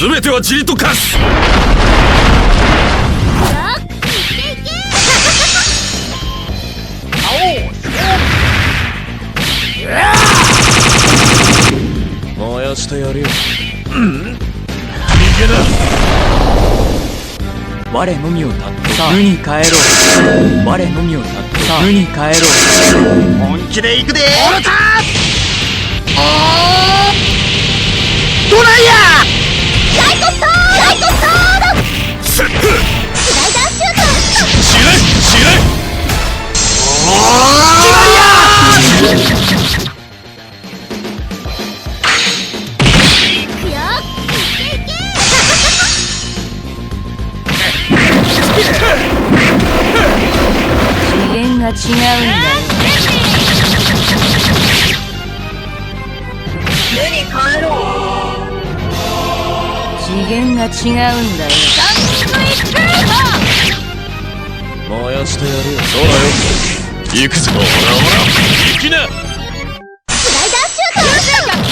全ては塵と化す。燃やしてやるよ。我のみをたって無に帰ろう。我のみをたって無に帰ろう。本気で行くでおらたドが違うんだよ。次元が違うんだよ。燃やしてやるよ。そうだよ行くぞ。ほらほら行きなスライダーシュート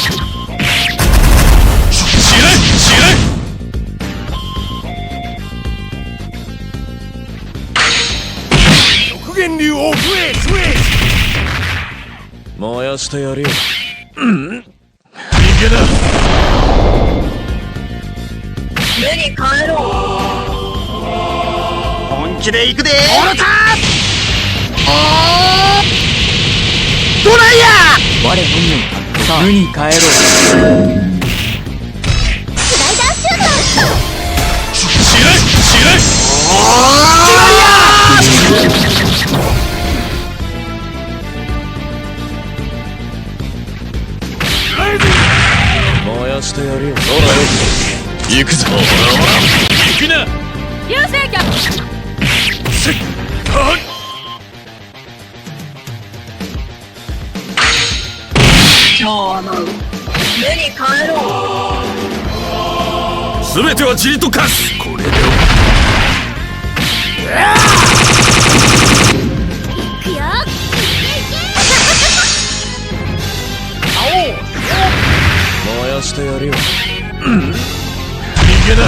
知れ知れ極限流を増え増え燃やしてやるよ逃げだ本気で行くでおらたドー我のみをたって無に帰ろう。スライダーシュート知れ知れ燃やしてやる。よそうだよ行くぞ。ほらほら行きな。流星脚せっはっ全ては塵と化す。これで。いくよ。燃やしてやるよ。逃げだ